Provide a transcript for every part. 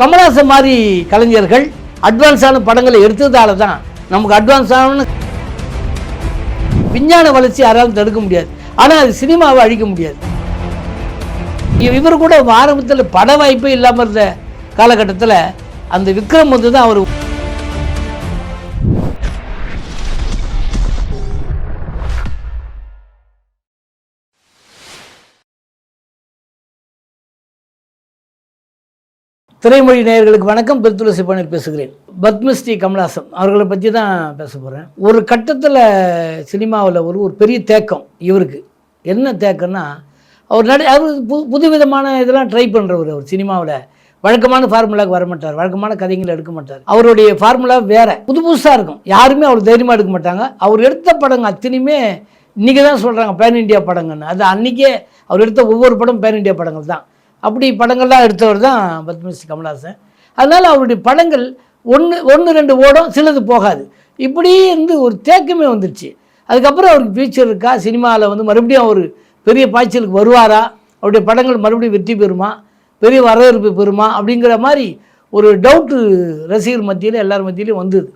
கமலாசன் மாதிரி கலைஞர்கள் அட்வான்ஸான படங்களை எடுத்ததால தான் நமக்கு அட்வான்ஸான விஞ்ஞான வளர்ச்சி யாராலும் தடுக்க முடியாது. ஆனால் அது சினிமாவை அழிக்க முடியாது. இவர் கூட ஆரம்பத்தில் பட வாய்ப்பே இல்லாமல் இருந்த காலகட்டத்தில் அந்த விக்ரம் வந்து தான் அவர் திரைமொழி நேயர்களுக்கு வணக்கம். பெருத்துளசி பணியில் பேசுகிறேன். பத்மஸ்ரீ கமலாசன் அவர்களை பற்றி தான் பேச போகிறேன் ஒரு கட்டத்தில் சினிமாவில் ஒரு ஒரு பெரிய தேக்கம் இவருக்கு. என்ன தேக்கம்னா அவர் நடி அவர் புது புதுவிதமான இதெல்லாம் ட்ரை பண்ணுறவர் அவர் சினிமாவில். வழக்கமான ஃபார்முலாவுக்கு வர மாட்டார். வழக்கமான கதைகளை எடுக்க மாட்டார். அவருடைய ஃபார்முலா வேற. புது புதுசாக இருக்கும். யாருமே அவர் தைரியமாக எடுக்க மாட்டாங்க. அவர் எடுத்த படங்கள் அத்தனையுமே இன்றைக்கி தான் சொல்கிறாங்க பேன் இண்டியா படங்கள்னு. அது அன்றைக்கே அவர் எடுத்த ஒவ்வொரு படம் பேன் இண்டியா படங்கள் தான். அப்படி படங்கள்லாம் எடுத்தவர் தான் பத்மஸ்ரீ கமல்ஹாசன். அதனால் அவருடைய படங்கள் ஒன்று ஒன்று ரெண்டு ஓடும் சிலது போகாது. இப்படி இருந்து ஒரு தேக்கமே வந்துருச்சு. அதுக்கப்புறம் அவருக்கு ஃபியூச்சர் இருக்கா? சினிமாவில் வந்து மறுபடியும் அவர் பெரிய பாய்ச்சலுக்கு வருவாரா? அவருடைய படங்கள் மறுபடியும் வெற்றி பெறுமா? பெரிய வரவேற்பு பெறுமா? அப்படிங்கிற மாதிரி ஒரு டவுட்டு ரசிகர் மத்தியில் எல்லார் மத்தியிலையும் வந்தது.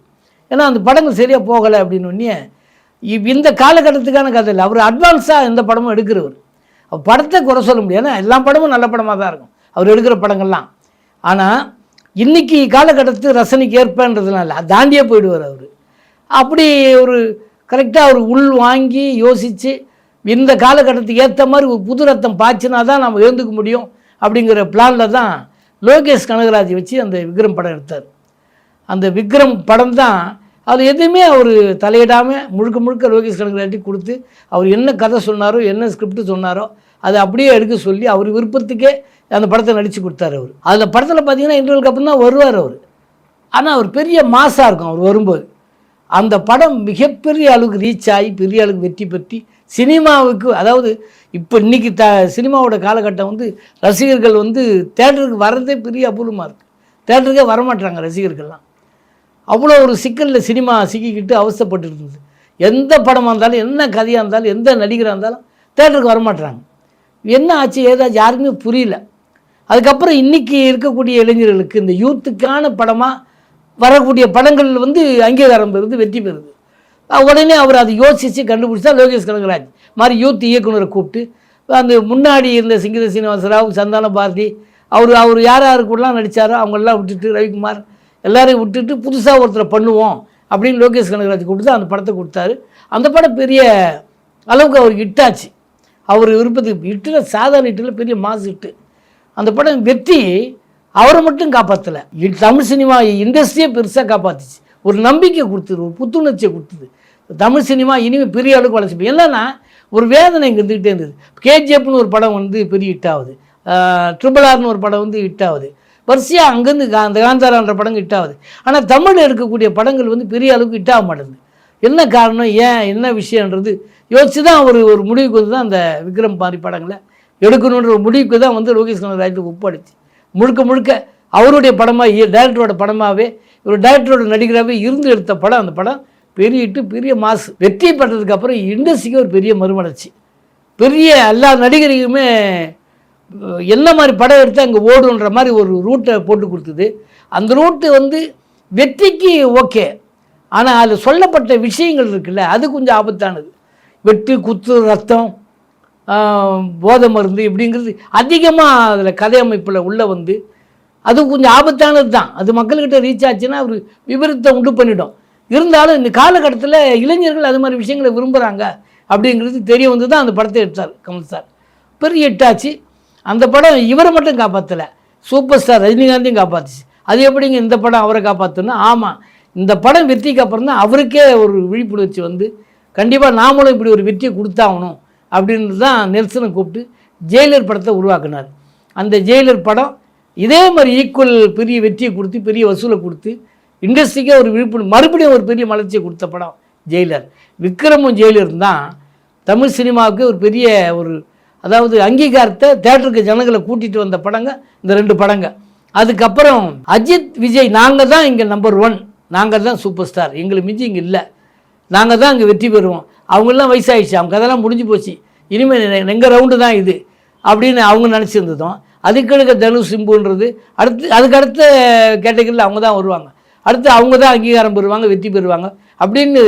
ஏன்னா அந்த படங்கள் சரியாக போகலை அப்படின்னு இவ் இந்த காலகட்டத்துக்கான கதை இல்லை. அவர் அட்வான்ஸாக எந்த படமும் எடுக்கிறவர். படத்தை குறை சொல்ல முடியாது. எல்லா படமும் நல்ல படமாக தான் இருக்கும். அவர் எடுக்கிற படங்கள்லாம். ஆனால் இன்றைக்கி காலகட்டத்து ரசனைக்கு ஏற்பன்றதுனால தாண்டியே போயிடுவார் அவர். அப்படி ஒரு கரெக்டாக அவர் உள் வாங்கி யோசித்து இந்த காலகட்டத்துக்கு ஏற்ற மாதிரி ஒரு புது ரத்தம் பாய்ச்சினா தான் நம்ம எழுந்துக்க முடியும் அப்படிங்கிற பிளானில் தான் லோகேஷ் கனகராஜ் வச்சு அந்த விக்ரம் படம் எடுத்தார். அந்த விக்ரம் படம் தான் அது எதுவுமே அவர் தலையிடாமல் முழுக்க முழுக்க லோகேஷ் கனகராஜி கொடுத்து அவர் என்ன கதை சொன்னாரோ என்ன ஸ்கிரிப்ட் சொன்னாரோ அதை அப்படியே எடுக்க சொல்லி அவர் விருப்பத்துக்கே அந்த படத்தை நடித்து கொடுத்தாரு அவர். அந்த படத்தில் பார்த்தீங்கன்னா இன்டர்வலுக்கு அப்புறம் தான் வருவார் அவர். ஆனால் அவர் பெரிய மாசாக இருக்கும் அவர் வரும்போது. அந்த படம் மிகப்பெரிய அளவுக்கு ரீச் ஆகி பெரிய அளவுக்கு வெற்றி பெற்றி சினிமாவுக்கு அதாவது இப்போ இன்றைக்கி த சினிமாவோட காலகட்டம் வந்து ரசிகர்கள் வந்து தேட்டருக்கு வர்றதே பெரிய அபூர்வமாக இருக்குது தேட்டருக்கே வரமாட்டாங்க ரசிகர்கள்லாம். அவ்வளோ ஒரு சிக்கலில் சினிமா சிக்கிக்கிட்டு அவசப்பட்டு இருந்தது. எந்த படமாக இருந்தாலும் என்ன கதையாக இருந்தாலும் எந்த நடிகராக இருந்தாலும் தேட்டருக்கு வரமாட்டாங்க என்ன ஆச்சு? ஏதாச்சும் யாருக்குமே புரியல. அதுக்கப்புறம் இன்றைக்கி இருக்கக்கூடிய இளைஞர்களுக்கு இந்த யூத்துக்கான படமாக வரக்கூடிய படங்கள் வந்து அங்கீகாரம் பெறுது வெற்றி பெறுது. உடனே அவர் அதை யோசித்து கண்டுபிடிச்சா லோகேஷ் கனகராஜ் மாதிரி யூத் இயக்குனரை கூப்பிட்டு அந்த முன்னாடி இருந்த சிங்கித சீனிவாசராவ் சந்தான பாரதி அவர் அவர் யார் யார் கூடலாம் நடித்தாரோ அவங்களெல்லாம் விட்டுட்டு ரவிக்குமார் எல்லாரையும் விட்டுட்டு புதுசாக ஒருத்தரை பண்ணுவோம் அப்படின்னு லோகேஷ் கனகராஜ் கொடுத்து அந்த படத்தை கொடுத்தாரு. அந்த படம் பெரிய அளவுக்கு அவருக்கு இட்டாச்சு அவர் விருப்பத்துக்கு இட்டில் சாதாரண இட்டில் பெரிய மாசு இட்டு. அந்த படம் வெற்றி அவரை மட்டும் காப்பாற்றலை தமிழ் சினிமா இண்டஸ்ட்ரியே பெருசாக காப்பாத்துச்சு. ஒரு நம்பிக்கை கொடுத்தது ஒரு புத்துணர்ச்சியை கொடுத்தது. தமிழ் சினிமா இனிமேல் பெரிய அளவுக்கு வளர்ச்சி என்னன்னா ஒரு வேதனை இங்கே இருந்துகிட்டே இருந்தது. கேஜிஎஃப்னு ஒரு படம் வந்து பெரிய ஹிட் ஆகுது. ட்ரிபிள் ஆர்னு ஒரு படம் வந்து ஹிட் ஆகுது. வரிசையாக அங்கேருந்து காந்த காந்தாரான்ற படம் ஹிட் ஆகுது. ஆனால் தமிழில் இருக்கக்கூடிய படங்கள் வந்து பெரிய அளவுக்கு ஹிட் ஆக மாட்டேங்குது. என்ன காரணம் ஏன் என்ன விஷயன்றது யோசிச்சு தான் ஒரு ஒரு முடிவுக்கு வந்து தான் அந்த விக்ரம் பாரி படங்களை எடுக்கணுன்ற ஒரு முடிவுக்கு தான் வந்து லோகேஷ் கனகராஜ் ஒப்படைச்சு. முழுக்க முழுக்க அவருடைய படமாக டைரக்டரோட படமாகவே ஒரு டைரக்டரோட நடிகராகவே இருந்து எடுத்த படம் அந்த படம் பெரிய பெரிய மாசு வெற்றி பெற்றதுக்கு அப்புறம் இண்டஸ்ட்ரிக்கு ஒரு பெரிய மறுமலர்ச்சி. பெரிய எல்லா நடிகரையுமே என்ன மாதிரி படம் எடுத்து அங்கே ஓடுன்ற மாதிரி ஒரு ரூட்டை போட்டு கொடுத்தது. அந்த ரூட்டு வந்து வெற்றிக்கு ஓகே ஆனால் அதில் சொல்லப்பட்ட விஷயங்கள் இருக்குல்ல அது கொஞ்சம் ஆபத்தானது. வெட்டு குத்து ரத்தம் போதை மருந்து இப்படிங்கிறது அதிகமாக அதில் கதை அமைப்பில் உள்ளே வந்து அது கொஞ்சம் ஆபத்தானது தான். அது மக்கள்கிட்ட ரீச் ஆச்சுன்னா ஒரு விபரத்தை உண்டு பண்ணிடும். இருந்தாலும் இந்த காலகட்டத்தில் இளைஞர்கள் அது மாதிரி விஷயங்களை விரும்புகிறாங்க அப்படிங்கிறது தெரிய வந்து தான் அந்த படத்தை எடுத்தார் கமல் சார். பெரிய எட்டாச்சு. அந்த படம் இவரை மட்டும் காப்பாற்றலை சூப்பர் ஸ்டார் ரஜினிகாந்தையும் காப்பாற்றுச்சு அது எப்படிங்க இந்த படம் அவரை காப்பாற்றணும் ஆமாம் இந்த படம் வெற்றிக்கு அப்புறம் தான் அவருக்கே ஒரு விழிப்புணர்ச்சி வந்து கண்டிப்பாக நாமளும் இப்படி ஒரு வெற்றியை கொடுத்தாகணும் அப்படின்னு தான் நெல்சனை கூப்பிட்டு ஜெயிலர் படத்தை உருவாக்குனார். அந்த ஜெயிலர் படம் இதே மாதிரி ஈக்குவல் பெரிய வெற்றியை கொடுத்து பெரிய வசூலை கொடுத்து இண்டஸ்ட்ரிக்கே ஒரு விழிப்புணர்வு மறுபடியும் ஒரு பெரிய மலர்ச்சியை கொடுத்த படம் ஜெயிலர். விக்ரமும் ஜெயிலரும் தான் தமிழ் சினிமாவுக்கு ஒரு பெரிய ஒரு அதாவது அங்கீகாரத்தை தேட்டருக்கு ஜனங்களை கூட்டிகிட்டு வந்த படங்க இந்த ரெண்டு படங்க. அதுக்கப்புறம் அஜித் விஜய் நாங்கள் தான் இங்கே நம்பர் ஒன் நாங்கள் தான் சூப்பர் ஸ்டார். எங்களுக்கு மிஞ்சி இங்கே இல்லை. நாங்கள் தான் அங்கே வெற்றி பெறுவோம். அவங்கெல்லாம் வயசாகிடுச்சு அவங்க அதெல்லாம் முடிஞ்சு போச்சு. இனிமேல் எங்கள் ரவுண்டு தான் இது. அப்படின்னு அவங்க நினச்சிருந்ததும் அதுக்கடுக்க தனுஷ் சிம்புன்றது அடுத்து அதுக்கு அடுத்த கேட்டகரியில் அவங்க தான் வருவாங்க. அடுத்து அவங்க தான் அங்கீகாரம் பெறுவாங்க வெற்றி பெறுவாங்க. அப்படின்னு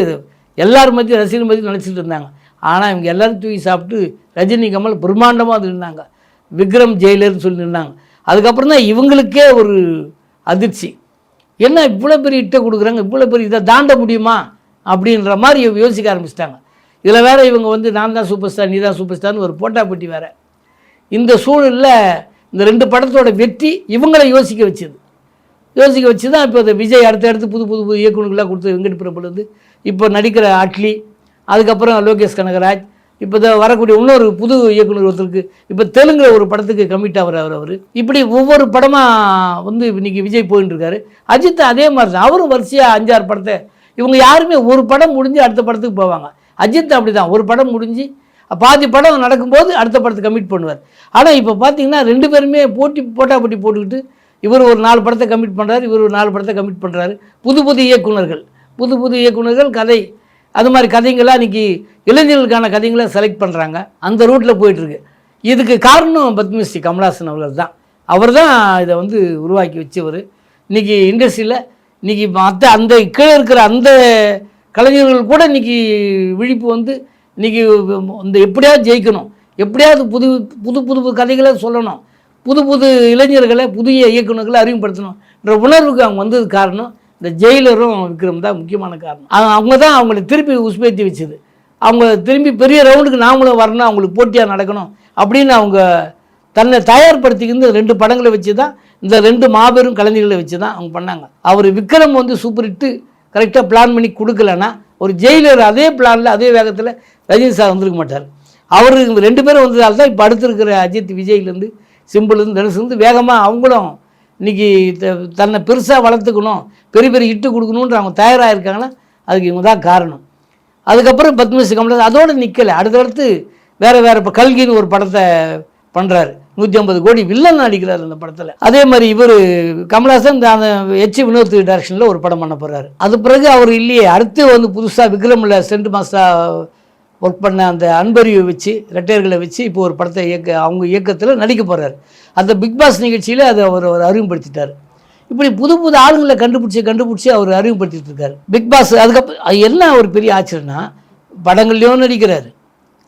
எல்லாரும் மத்தியும் ரசிகர் மத்தியும் நினச்சிட்டு இருந்தாங்க. ஆனால் இவங்க எல்லோரும் தூக்கி சாப்பிட்டு ரஜினி கமல் பிரம்மாண்டமாக அது நின்னாங்க. விக்ரம் ஜெயிலர்னு சொல்லி நின்னாங்க. அதுக்கப்புறம் தான் இவங்களுக்கே ஒரு அதிர்ச்சி. என்ன இவ்வளோ பெரிய இட்டை கொடுக்குறாங்க? இவ்வளோ பெரிய இதை தாண்ட முடியுமா? அப்படின்ற மாதிரி யோசிக்க ஆரம்பிச்சிட்டாங்க. இதில் வேறு இவங்க வந்து நான் தான் சூப்பர் ஸ்டார் நீ தான் சூப்பர் ஸ்டார்னு ஒரு போட்டா போட்டி வேறு. இந்த சூழலில் இந்த ரெண்டு படத்தோட வெற்றி இவங்களை யோசிக்க வச்சது. யோசிக்க வச்சு தான் இப்போ இந்த விஜய் அடுத்தடுத்து புது புது புது இயக்குநர்களாக கொடுத்து வெங்கட் பிரபுலேருந்து இப்போ நடிக்கிற அட்லி அதுக்கப்புறம் லோகேஷ் கனகராஜ் இப்போ வரக்கூடிய இன்னொரு புது இயக்குனர் ஒருத்தருக்கு இப்போ தெலுங்குல ஒரு படத்துக்கு கமிட் ஆகிறார் அவர். இப்படி ஒவ்வொரு படமாக வந்து இன்னைக்கு விஜய் போயின்னு இருக்காரு. அஜித் அதே மாதிரி தான். அவரும் வரிசையாக அஞ்சாறு படத்தை இவங்க யாருமே ஒரு படம் முடிஞ்சு அடுத்த படத்துக்கு போவாங்க. அஜித் அப்படி தான் ஒரு படம் முடிஞ்சு பாதி படம் நடக்கும்போது அடுத்த படத்தை கமிட் பண்ணுவார். ஆனால் இப்போ பார்த்தீங்கன்னா ரெண்டு பேருமே போட்டி போட்டா போட்டி போட்டுக்கிட்டு இவர் ஒரு நாலு படத்தை கமிட் பண்ணுறாரு இவர் ஒரு நாலு படத்தை கமிட் பண்ணுறாரு புது புது இயக்குனர்கள் புது புது இயக்குனர்கள் கதை அது மாதிரி கதைங்களாம் இன்றைக்கி இளைஞர்களுக்கான கதைங்களை செலக்ட் பண்ணுறாங்க அந்த ரூட்டில் போயிட்டுருக்கு. இதுக்கு காரணம் பத்மஸ்ரீ கமலஹாசன் அவர்கள் தான். அவர் தான் இதை வந்து உருவாக்கி வச்சவர். இன்னைக்கு இண்டஸ்ட்ரியில் இன்னைக்கு மற்ற அந்த கீழே இருக்கிற அந்த கலைஞர்கள் கூட இன்னைக்கு விழிப்பு வந்து இன்னைக்கு இந்த எப்படியாவது ஜெயிக்கணும். எப்படியாவது புது புது புது புது கதைகளை சொல்லணும். புது புது இளைஞர்களை புதிய இயக்குநர்களை அறிமுகப்படுத்தணும்ன்ற உணர்வுக்கு அவங்க வந்தது காரணம் இந்த ஜெயிலரும் விக்ரம் தான் முக்கியமான காரணம். அவங்க- தான் அவங்கள திருப்பி உஸ்பேத்தி வச்சது. அவங்க திரும்பி பெரிய ரவுண்டுக்கு நாமளும் வரணும் அவங்களுக்கு போட்டியாக நடக்கணும் அப்படின்னு அவங்க தன்னை தயார்படுத்திக்கிந்து ரெண்டு படங்களை வச்சு தான் இந்த ரெண்டு மாபெரும் கலைஞர்களை வச்சு தான் அவங்க பண்ணாங்க. அவர் விக்ரம் வந்து சூப்பர் ஹிட்டு கரெக்டாக பிளான் பண்ணி கொடுக்கலன்னா ஒரு ஜெயிலர் அதே பிளானில் அதே வேகத்தில் ரஜினி சார் வந்திருக்க மாட்டார். அவர் ரெண்டு பேரும் வந்ததால் தான் இப்போ அடுத்திருக்கிற அஜித் விஜய்லேருந்து சிம்பிள்லேருந்து தனுசுலேருந்து வேகமாக அவங்களும் இன்றைக்கி த- தன்னை பெருசாக வளர்த்துக்கணும் பெரிய பெரிய இட்டு கொடுக்கணுன்ற அவங்க தயாராக இருக்காங்கன்னா அதுக்கு இவங்க தான் காரணம். அதுக்கப்புறம் பத்மஸ்ரீ கமலஹாசன் அதோடு நிற்கலை அடுத்தடுத்து வேறு வேறு இப்போ கல்கின்னு ஒரு படத்தை பண்ணுறாரு நூற்றி ஐம்பது கோடி வில்லன் நடிக்கிறார் அந்த படத்தில். அதே மாதிரி இவர் கமலஹாசன் அந்த எச் வினோத் டைரக்ஷனில் ஒரு படம் பண்ண போகிறாரு அது பிறகு அவர் இல்லையே. அடுத்து வந்து புதுசாக விக்ரமில் சென்ட் மாஸ்டா ஒர்க் பண்ண அந்த அன்பறிவை வச்சு ரெட்டையர்களை வச்சு இப்போ ஒரு படத்தை இயக்க அவங்க இயக்கத்தில் நடிக்க போகிறார் அந்த பிக் பாஸ் நிகழ்ச்சியில் அதை அவர் அவர் அறிமுகப்படுத்திட்டார். இப்படி புது புது ஆளுங்களை கண்டுபிடிச்சி கண்டுபிடிச்சி அவர் அறிமுகப்படுத்திட்டு இருக்கார். பிக் பாஸ் அதுக்கப்புறம் அது என்ன ஒரு பெரிய ஆச்சரியம்னா படங்கள்லையும் நடிக்கிறாரு.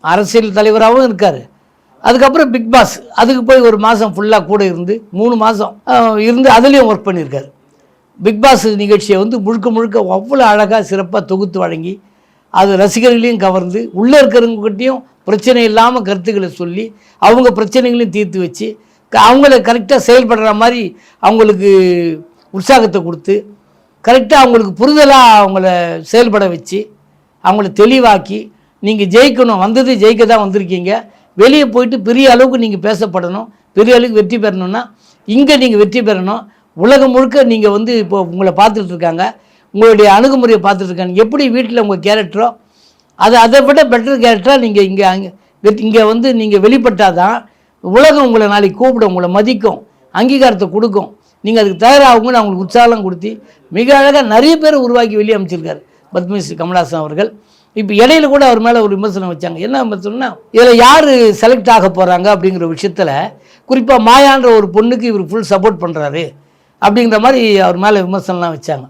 அரசியல் தலைவராகவும் இருக்கார். அதுக்கப்புறம் பிக் பாஸ் அதுக்கு போய் ஒரு மாதம் ஃபுல்லாக கூட இருந்து மூணு மாதம் இருந்து அதுலேயும் ஒர்க் பண்ணியிருக்கார். பிக் பாஸ் நிகழ்ச்சியை வந்து முழுக்க முழுக்க அவ்வளோ அழகாக சிறப்பாக தொகுத்து வழங்கி அது ரசிகர்களையும் கவர்ந்து உள்ளே இருக்கிறவங்ககிட்டையும் பிரச்சனை இல்லாமல் கருத்துக்களை சொல்லி அவங்க பிரச்சனைகளையும் தீர்த்து வச்சு க- அவங்கள கரெக்டாக செயல்படுற மாதிரி அவங்களுக்கு உற்சாகத்தை கொடுத்து கரெக்டாக அவங்களுக்கு புரிதலாக அவங்கள செயல்பட வச்சு அவங்கள தெளிவாக்கி நீங்கள் ஜெயிக்கணும் வந்தது ஜெயிக்க தான் வந்திருக்கீங்க. வெளியே போயிட்டு பெரிய அளவுக்கு நீங்கள் பேசப்படணும். பெரிய அளவுக்கு வெற்றி பெறணும்னா இங்கே நீங்கள் வெற்றி பெறணும். உலகம் முழுக்க நீங்கள் வந்து இப்போ உங்களை பார்த்துட்ருக்காங்க உங்களுடைய அணுகுமுறையை பார்த்துட்டு எப்படி வீட்டில் உங்கள் கேரக்டரோ அது அதை விட பெட்டர் கேரக்டராக நீங்கள் இங்கே அங்கே இங்கே வந்து நீங்கள் வெளிப்பட்டால் தான் உலகம் உங்களை நாளைக்கு கூப்பிடும் உங்களை மதிக்கும் அங்கீகாரத்தை கொடுக்கும். நீங்கள் அதுக்கு தயாராகுங்கன்னு அவங்களுக்கு உற்சாகம் கொடுத்து மிக அழகாக நிறைய பேர் உருவாக்கி வெளியே அமைச்சிருக்காரு பத்மஸ்ரீ கமலாசன் அவர்கள். இப்போ இடையில கூட அவர் மேலே ஒரு விமர்சனம் வச்சாங்க. என்ன விமர்சனம்னா இதில் யார் செலக்ட் ஆக போகிறாங்க அப்படிங்கிற விஷயத்தில் குறிப்பாக மாயான்ற ஒரு பொண்ணுக்கு இவர் ஃபுல் சப்போர்ட் பண்ணுறாரு அப்படிங்கிற மாதிரி அவர் மேலே விமர்சனம்லாம் வச்சாங்க.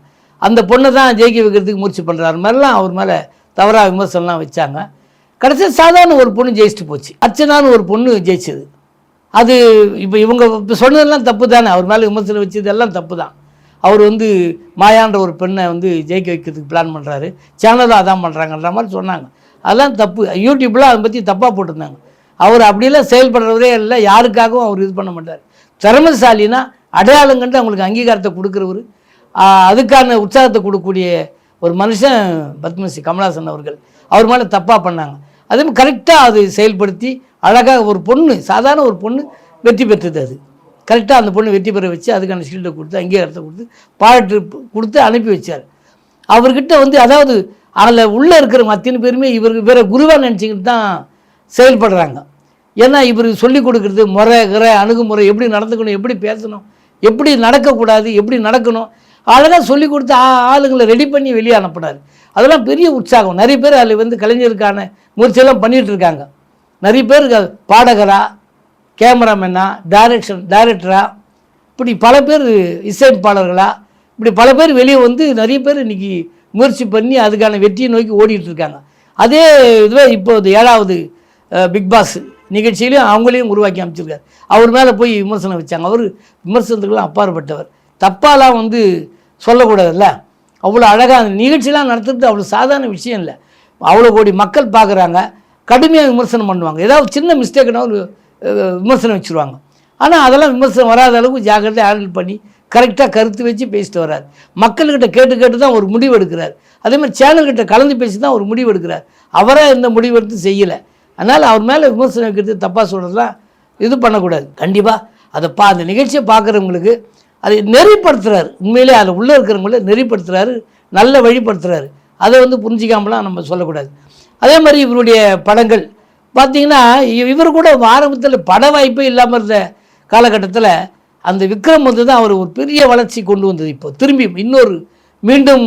அந்த பொண்ணை தான் ஜெயிக்க வைக்கிறதுக்கு முயற்சி பண்ணுறாரு மாதிரிலாம் அவர் மேலே தவறாக விமர்சனம்லாம் வச்சாங்க. கடைசியாக சாதாரண ஒரு பொண்ணு ஜெயிச்சுட்டு போச்சு. அர்ச்சனான்னு ஒரு பொண்ணு ஜெயிச்சது. அது இப்போ இவங்க இப்போ சொன்னதெல்லாம் தப்பு தானே. அவர் மேலே விமர்சனம் வச்சது எல்லாம் தப்பு தான். அவர் வந்து மாயான்ற ஒரு பெண்ணை வந்து ஜெயிக்க வைக்கிறதுக்கு பிளான் பண்ணுறாரு சேனலும் அதான் பண்ணுறாங்கன்ற மாதிரி சொன்னாங்க. அதெல்லாம் தப்பு. யூடியூப்பில் அதை பற்றி தப்பாக போட்டிருந்தாங்க. அவர் அப்படியெல்லாம் செயல்படுறவரே இல்லை. யாருக்காகவும் அவர் இது பண்ண மாட்டார். திறமைசாலினா அடையாளம் கண்டு அவங்களுக்கு அங்கீகாரத்தை கொடுக்குறவர். அதுக்கான உற்சாகத்தை கொடுக்கக்கூடிய ஒரு மனுஷன் பத்மஸ்ரீ கமலாசன் அவர்கள். அவர் மேலே தப்பாக பண்ணாங்க. அதே கரெக்டாக அது செயல்படுத்தி அழகாக ஒரு பொண்ணு சாதாரண ஒரு பொண்ணு வெற்றி பெற்றது அது. கரெக்டாக அந்த பொண்ணு வெற்றி பெற வச்சு அதுக்கான ஷீல்டை கொடுத்து அங்கீகாரத்தை கொடுத்து பாராட்டு கொடுத்து அனுப்பி வச்சார். அவர்கிட்ட வந்து அதாவது அதில் உள்ளே இருக்கிற அத்தனை பேருமே இவருக்கு வேற குருவாக நினச்சிக்கிட்டு தான் செயல்படுறாங்க. ஏன்னா இவர் சொல்லி கொடுக்குறது முறை கிற அணுகுமுறை எப்படி நடந்துக்கணும் எப்படி பேசணும் எப்படி நடக்கக்கூடாது எப்படி நடக்கணும் அழகாக சொல்லி கொடுத்து ஆளுங்களை ரெடி பண்ணி வெளியே அனுப்புனார். அதெல்லாம் பெரிய உற்சாகம். நிறைய பேர் அதில் வந்து கலைஞருக்கான முயற்சியெல்லாம் பண்ணிகிட்டு இருக்காங்க. நிறைய பேர் பாடகரா கேமராமேனா டைரக்ஷன் டைரக்டரா இப்படி பல பேர் இசையமைப்பாளர்களா இப்படி பல பேர் வெளியே வந்து நிறைய பேர் இன்றைக்கி முயற்சி பண்ணி அதுக்கான வெற்றியை நோக்கி ஓடிட்டு இருக்காங்க. அதே இதுவே இப்போது ஏழாவது பிக் பாஸ் நிகழ்ச்சியிலையும் அவங்களையும் உருவாக்கி அமைச்சிருக்காரு. அவர் மேலே போய் விமர்சனம் வச்சாங்க. அவர் விமர்சனத்துக்கெல்லாம் அப்பாற்பட்டவர். தப்பாலாம் வந்து சொல்லக்கூடாதுல்ல? அவ்வளோ அழகாக அந்த நிகழ்ச்சியெலாம் நடத்துறது அவ்வளோ சாதாரண விஷயம் இல்லை. அவ்வளோ கோடி மக்கள் பார்க்குறாங்க கடுமையாக விமர்சனம் பண்ணுவாங்க. ஏதாவது சின்ன மிஸ்டேக்னா ஒரு விமர்சனம் வச்சுருவாங்க. ஆனால் அதெல்லாம் விமர்சனம் வராத அளவுக்கு ஜாக்கிரதை ஹேண்டில் பண்ணி கரெக்டாக கருத்து வச்சு பேசிட்டு வர்றார். மக்கள்கிட்ட கேட்டு கேட்டு தான் ஒரு முடிவு எடுக்கிறார். அதேமாதிரி சேனல்கிட்ட கலந்து பேசி தான் ஒரு முடிவு எடுக்கிறார். அவராக எந்த முடிவு எடுத்து செய்யலை. அதனால் அவர் மேலே விமர்சனம் வைக்கிறது தப்பாக சொல்கிறதுலாம் இது பண்ணக்கூடாது. கண்டிப்பாக அதை பா அந்த நிகழ்ச்சியை பார்க்குறவங்களுக்கு அதை நெறிப்படுத்துறாரு. உண்மையிலே அதில் உள்ளே இருக்கிறவங்கள நெறிப்படுத்துகிறாரு நல்ல வழிப்படுத்துகிறாரு அதை வந்து புரிஞ்சிக்காமலாம் நம்ம சொல்லக்கூடாது. அதே மாதிரி இவருடைய படங்கள். பார்த்தீங்கன்னா இ- இவர் கூட ஆரம்பத்தில் பட வாய்ப்பே இல்லாமல் இருந்த காலகட்டத்தில் அந்த விக்ரம் வந்து தான் அவர் ஒரு பெரிய வளர்ச்சி கொண்டு வந்தது இப்போ. திரும்பி இன்னொரு மீண்டும்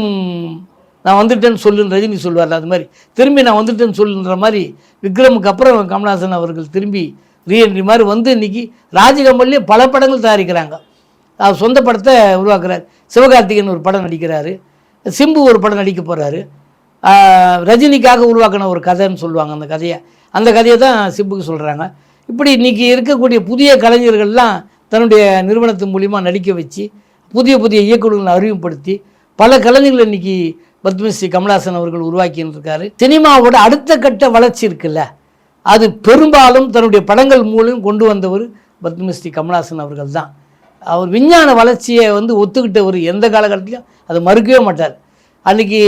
நான் வந்துட்டேன்னு சொல்லுன்னு ரஜினி சொல்லுவார்ல அது மாதிரி. திரும்பி நான் வந்துட்டேன்னு சொல்லுன்ற மாதிரி விக்ரமுக்கு அப்புறம் கமல்ஹாசன் அவர்கள் திரும்பி ரீஎன்ட்ரி மாதிரி வந்து இன்னைக்கு ராஜகமல்லே பல படங்கள் தயாரிக்கிறாங்க. அவர் சொந்த படத்தை உருவாக்குறார். சிவகார்த்திகேயன் ஒரு படம் நடிக்கிறாரு. சிம்பு ஒரு படம் நடிக்க போகிறாரு ரஜினிக்காக உருவாக்கின ஒரு கதைன்னு சொல்லுவாங்க அந்த கதையை. அந்த கதையை தான் சிம்புக்கு சொல்கிறாங்க இப்படி இன்றைக்கி இருக்கக்கூடிய புதிய கலைஞர்கள்லாம் தன்னுடைய நிறுவனத்து மூலிமா நடிக்க வச்சு புதிய புதிய இயக்குநர்களை அறிமுகப்படுத்தி பல கலைஞர்கள் இன்னைக்கு பத்மஸ்ரீ கமலாசன் அவர்கள் உருவாக்கின்னு இருக்காரு சினிமாவோட அடுத்த கட்ட வளர்ச்சி இருக்குல்ல. அது பெரும்பாலும் தன்னுடைய படங்கள் மூலம் கொண்டு வந்தவர் பத்மஸ்ரீ கமலாசன் அவர்கள் தான். அவர் விஞ்ஞான வளர்ச்சியை வந்து ஒத்துக்கிட்டவர் எந்த காலகட்டத்திலையும் அதை மறுக்கவே மாட்டார். அன்றைக்கி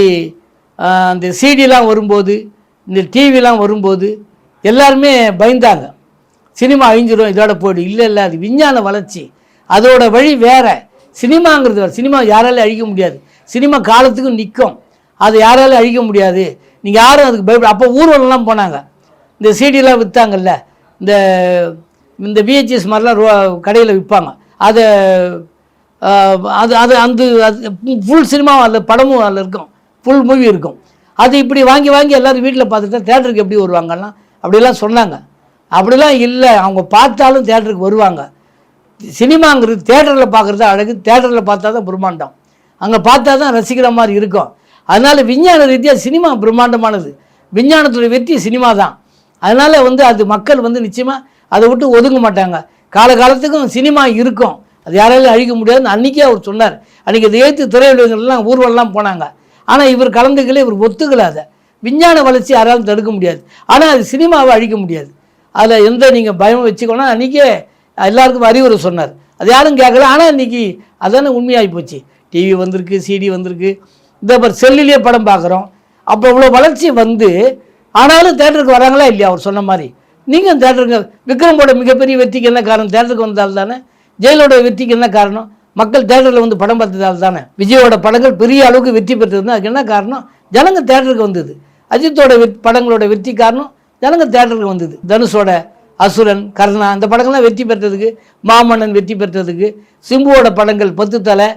அந்த சிடிலாம் வரும்போது இந்த டிவிலாம் வரும்போது எல்லாருமே பயந்தாங்க. சினிமா அழிஞ்சிரும் இதோட போய்டும் இல்லை இல்லை அது விஞ்ஞான வளர்ச்சி. அதோட வழி வேறு. சினிமாங்கிறது வேறு. சினிமா யாராலையும் அழிக்க முடியாது. சினிமா காலத்துக்கும் நிற்கும். அது யாராலையும் அழிக்க முடியாது. நீங்கள் யாரும் அதுக்கு பயப்பட அப்போ ஊர்வலம்லாம் போனாங்க. இந்த சிடிலாம் விற்றாங்கல்ல இந்த இந்த விஹெச்எஸ் மாதிரிலாம் ரோ கடையில் விற்பாங்க. அதை அது அது அந்த ஃபுல் சினிமாவும் அதில் படமும் அதில் இருக்கும். ஃபுல் மூவி இருக்கும். அது இப்படி வாங்கி வாங்கி எல்லோரும் வீட்டில் பார்த்துட்டா தேட்டருக்கு எப்படி வருவாங்கலாம் அப்படிலாம் சொன்னாங்க. அப்படிலாம் இல்லை. அவங்க பார்த்தாலும் தேட்டருக்கு வருவாங்க. சினிமாங்கிறது தேட்டரில் பார்க்குறது அழகு தேட்டரில் பார்த்தா தான் பிரம்மாண்டம். அங்கே பார்த்தா தான் ரசிக்கிற மாதிரி இருக்கும். அதனால் விஞ்ஞான ரீதியாக சினிமா பிரம்மாண்டமானது. விஞ்ஞானத்துடைய வெற்றி சினிமா தான். அதனால் வந்து அது மக்கள் வந்து நிச்சயமாக அதை விட்டு ஒதுங்க மாட்டாங்க. காலகாலத்துக்கும் சினிமா இருக்கும். அது யாராலும் அழிக்க முடியாதுன்னு அன்றைக்கே அவர் சொன்னார். அன்றைக்கி அதை ஏற்று திரையுலகங்கள்லாம் ஊர்வலம்லாம் போனாங்க. ஆனால் இவர் கலந்துக்கல இவர் ஒத்துக்கல அதை. விஞ்ஞான வளர்ச்சி யாராலும் தடுக்க முடியாது. ஆனால் அது சினிமாவை அழிக்க முடியாது. அதில் எந்த நீங்கள் பயம் வச்சுக்கணும் அன்றைக்கே எல்லாருக்கும் அறிவுரை சொன்னார். அது யாரும் கேட்கல. ஆனால் இன்றைக்கி அதானே உண்மையாகி போச்சு. டிவி வந்திருக்கு சிடி வந்திருக்கு. இந்த மாதிரி செல்லிலே படம் பார்க்குறோம். அப்போ இவ்வளோ வளர்ச்சி வந்து ஆனாலும் தேட்டருக்கு வராங்களா இல்லையா? அவர் சொன்ன மாதிரி. நீங்கள் தேட்டருக்கு விக்ரமோட மிகப்பெரிய வெற்றிக்கு என்ன காரணம்? தேட்டருக்கு வந்தால் தானே? ஜெயலோட வெற்றிக்கு என்ன காரணம்? மக்கள் தேட்டரில் வந்து படம் பார்த்ததால் தானே? விஜயோட படங்கள் பெரிய அளவுக்கு வெற்றி பெற்றதுன்னா அதுக்கு என்ன காரணம்? ஜனங்க தேட்டருக்கு வந்தது. அஜித்தோட வெற் படங்களோட வெற்றி காரணம் ஜனங்க தேட்டருக்கு வந்தது. தனுஷோட அசுரன் கர்ணா அந்த படங்கள்லாம் வெற்றி பெற்றதுக்கு மாமன்னன் வெற்றி பெற்றதுக்கு சிம்புவோட படங்கள் பத்து தலை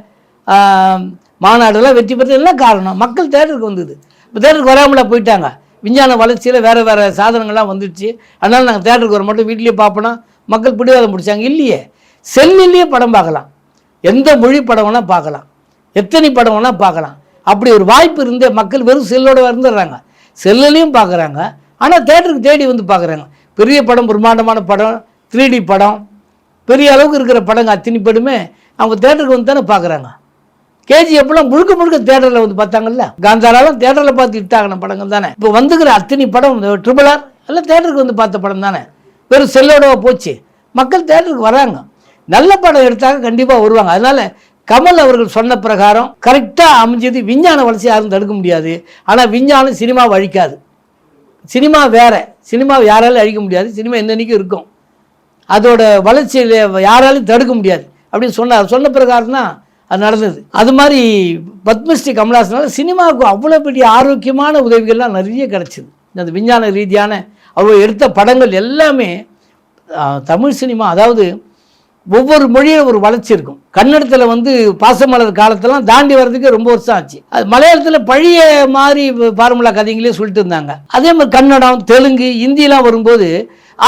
மாநாடெல்லாம் மாநாடுலாம் வெற்றி பெற்றது எல்லாம் காரணம்? மக்கள் தேட்டருக்கு வந்தது. இப்போ தேட்டருக்கு வராமல போயிட்டாங்க. விஞ்ஞான வளர்ச்சியில் வேறு வேறு சாதனங்கள்லாம் வந்துடுச்சு. அதனால் நாங்கள் தேட்டருக்கு வர மட்டும். வீட்லேயே பார்ப்போனா மக்கள் பிடிவாதம் பிடிச்சாங்க. இல்லையே. செல்லிலேயே படம் பார்க்கலாம். எந்த மொழி படம் வேணால் பார்க்கலாம். எத்தனை படம் வேணால் பார்க்கலாம். அப்படி ஒரு வாய்ப்பு இருந்தே மக்கள் வெறும் செல்லோடு வந்துடுறாங்க செல்லுலேயும் பார்க்குறாங்க. ஆனால் தேட்டருக்கு தேடி வந்து பார்க்குறாங்க. பெரிய படம் பிரம்மாண்டமான படம் த்ரீடி படம் பெரிய அளவுக்கு இருக்கிற படங்கள் அத்தனை படமே அவங்க தேட்டருக்கு வந்து தானே பார்க்குறாங்க. கேஜிஎஃப்லாம் முழுக்க முழுக்க தேட்டரில் வந்து பார்த்தாங்கல்ல? காந்தாராலாம் தேட்டரில் பார்த்து இட்டாங்கின படங்கள் தானே. இப்போ வந்துக்கிற அத்தனை படம் ட்ரிபிள் ஆர் எல்லாம் தேட்டருக்கு வந்து பார்த்த படம் தானே. வெறும் செல்லோடவா போச்சு. மக்கள் தேட்டருக்கு வராங்க. நல்ல படம் எடுத்தாங்க கண்டிப்பாக வருவாங்க. அதனால கமல் அவர்கள் சொன்ன பிரகாரம் கரெக்டாக அமைஞ்சது. விஞ்ஞான வளர்ச்சி யாரும் தடுக்க முடியாது. ஆனால் விஞ்ஞானம் சினிமாவை அழிக்காது சினிமா வேறு. சினிமாவை யாராலும் அழிக்க முடியாது. சினிமா என்னன்னைக்கும் இருக்கும். அதோட வளர்ச்சியில் யாராலையும் தடுக்க முடியாது. அப்படின்னு சொன்னார் சொன்ன பிரகாரம் தான் அது நடந்தது. அது மாதிரி பத்மஸ்ரீ கமலஹாசனால சினிமாவுக்கு அவ்வளோ பெரிய ஆரோக்கியமான உதவிகள்லாம் நிறைய கிடச்சிது. இந்த விஞ்ஞான ரீதியான அவர் எடுத்த படங்கள் எல்லாமே தமிழ் சினிமா அதாவது ஒவ்வொரு மொழியும் ஒரு வளர்ச்சி இருக்கும். கன்னடத்தில் வந்து பாசமலர் காலத்தெல்லாம் தாண்டி வர்றதுக்கு ரொம்ப வருஷம் ஆச்சு. அது மலையாளத்தில் பழைய மாதிரி ஃபார்முலா கதைங்களே சொல்லிட்டு இருந்தாங்க. அதே மாதிரி கன்னடம் தெலுங்கு இந்தியெலாம் வரும்போது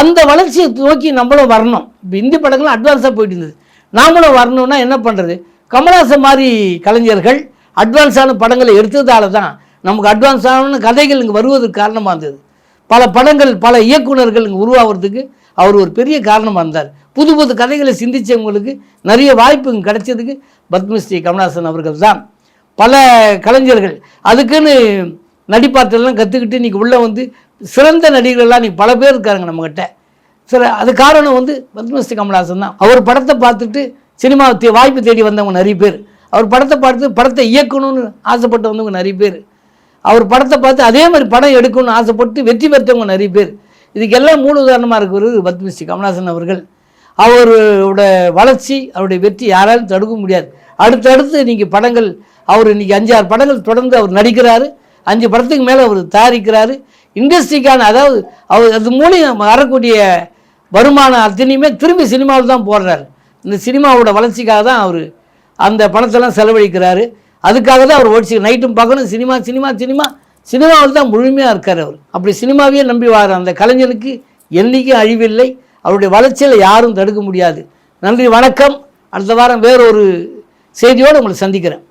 அந்த வளர்ச்சியை நோக்கி நம்மளும் வரணும். இப்போ இந்தி படங்கள்லாம் அட்வான்ஸாக போயிட்டு இருந்தது. நாமளும் வரணும்னா என்ன பண்ணுறது கமலாசன் மாதிரி கலைஞர்கள் அட்வான்ஸான படங்களை எடுத்ததால தான் நமக்கு அட்வான்ஸான கதைகள் இங்கே வருவதற்கு காரணமாக இருந்தது. பல படங்கள் பல இயக்குனர்கள் இங்கே உருவாகிறதுக்கு அவர் ஒரு பெரிய காரணமாக இருந்தார். புது புது கதைகளை சிந்திச்சவங்களுக்கு நிறைய வாய்ப்பு இங்கே கிடைச்சதுக்கு பத்மஸ்ரீ கமலாசன் அவர்கள் தான். பல கலைஞர்கள் அதுக்குன்னு நடிப்பாற்றலாம் கற்றுக்கிட்டு இன்றைக்கி உள்ளே வந்து சிறந்த நடிகர்கள்லாம் இன்றைக்கி பல பேர் இருக்காங்க நம்மக்கிட்ட சில அது காரணம் வந்து பத்மஸ்ரீ கமலாசன் தான். அவர் படத்தை பார்த்துட்டு சினிமா தே- வாய்ப்பு தேடி வந்தவங்க நிறைய பேர். அவர் படத்தை பார்த்து படத்தை இயக்கணும்னு ஆசைப்பட்டு வந்தவங்க நிறைய பேர். அவர் படத்தை பார்த்து அதே மாதிரி படம் எடுக்கணும்னு ஆசைப்பட்டு வெற்றி பெற்றவங்க நிறைய பேர். இதுக்கெல்லாம் மூல உதாரணமாக இருக்கிறது பத்மஸ்ரீ கமலஹாசன் அவர்கள். அவரோட வளர்ச்சி அவருடைய வெற்றி யாராலும் தடுக்க முடியாது. அடுத்தடுத்து நீங்கள் படங்கள் அவர் இன்றைக்கி அஞ்சாறு படங்கள் தொடர்ந்து அவர் நடிக்கிறாரு. அஞ்சு படத்துக்கு மேலே அவர் தயாரிக்கிறாரு. இண்டஸ்ட்ரிக்கான அதாவது அவர் அது மூலியம் வரக்கூடிய வருமானம் அத்தனையுமே திரும்பி சினிமாவில் தான் போடுறாரு. இந்த சினிமாவோட வளர்ச்சிக்காக தான் அவர் அந்த பணத்தெல்லாம் செலவழிக்கிறாரு. அதுக்காக தான் அவர் ஓடிச்சு நைட்டும் பகலும் சினிமா சினிமா சினிமா. சினிமாவில் தான் முழுமையாக இருக்கார் அவர். அப்படி சினிமாவையே நம்பி வார அந்த கலைஞனுக்கு என்றைக்கும் அழிவில்லை. அவருடைய வளர்ச்சியில் யாரும் தடுக்க முடியாது. நன்றி வணக்கம். அடுத்த வாரம் வேறொரு செய்தியோடு உங்களை சந்திக்கிறேன்.